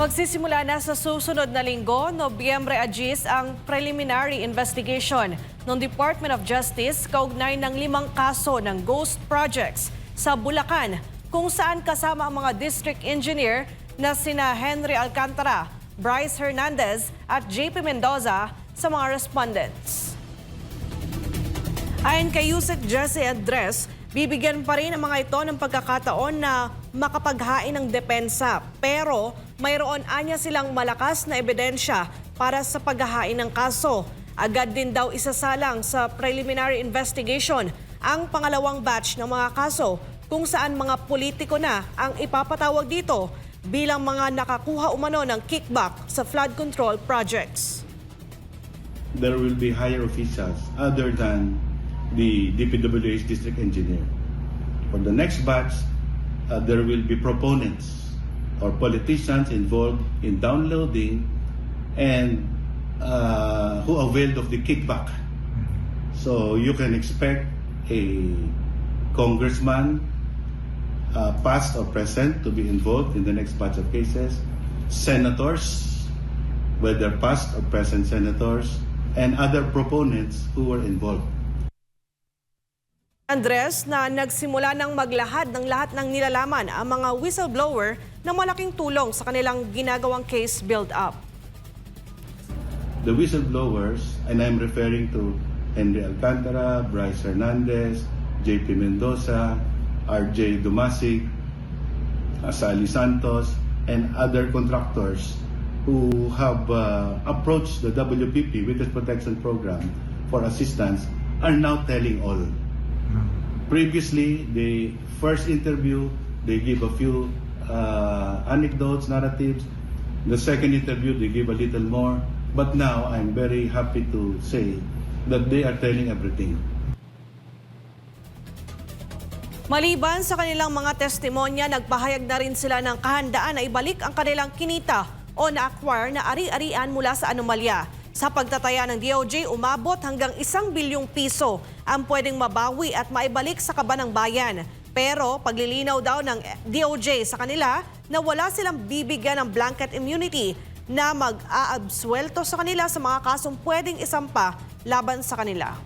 Magsisimula na sa susunod na linggo, Nobyembre Agis, ang preliminary investigation ng Department of Justice kaugnay ng limang kaso ng ghost projects sa Bulacan kung saan kasama ang mga district engineer na sina Henry Alcantara, Bryce Hernandez at JP Mendoza sa mga respondents. Ayon kay Yusek Jesse Andres, bibigyan pa rin ang mga ito ng pagkakataon na makapaghain ng depensa. Pero mayroon anya silang malakas na ebidensya para sa paghahain ng kaso. Agad din daw isasalang sa preliminary investigation ang pangalawang batch ng mga kaso kung saan mga politiko na ang ipapatawag dito bilang mga nakakuha umano ng kickback sa flood control projects. there will be higher officials other than the DPWH district engineer. For the next batch, uh, there will be proponents or politicians involved in downloading and uh, who availed of the kickback. So you can expect a congressman, uh, past or present, to be involved in the next batch of cases, senators, whether past or present senators, and other proponents who were involved. Andres na nagsimula ng maglahad ng lahat ng nilalaman ang mga whistleblower na malaking tulong sa kanilang ginagawang case build-up. The whistleblowers, and I'm referring to Henry Alcantara, Bryce Hernandez, JP Mendoza, RJ Dumasig, Sally Santos, and other contractors who have uh, approached the WPP Witness Protection Program for assistance are now telling all. Previously, the first interview, they give a few uh, anecdotes, narratives. The second interview, they give a little more. But now, I'm very happy to say that they are telling everything. Maliban sa kanilang mga testimonya, nagpahayag na rin sila ng kahandaan na ibalik ang kanilang kinita o na-acquire na ari-arian mula sa anomalya. Sa pagtataya ng DOJ, umabot hanggang isang bilyong piso ang pwedeng mabawi at maibalik sa kaban ng bayan. Pero paglilinaw daw ng DOJ sa kanila na wala silang bibigyan ng blanket immunity na mag-aabsuelto sa kanila sa mga kasong pwedeng isampa laban sa kanila.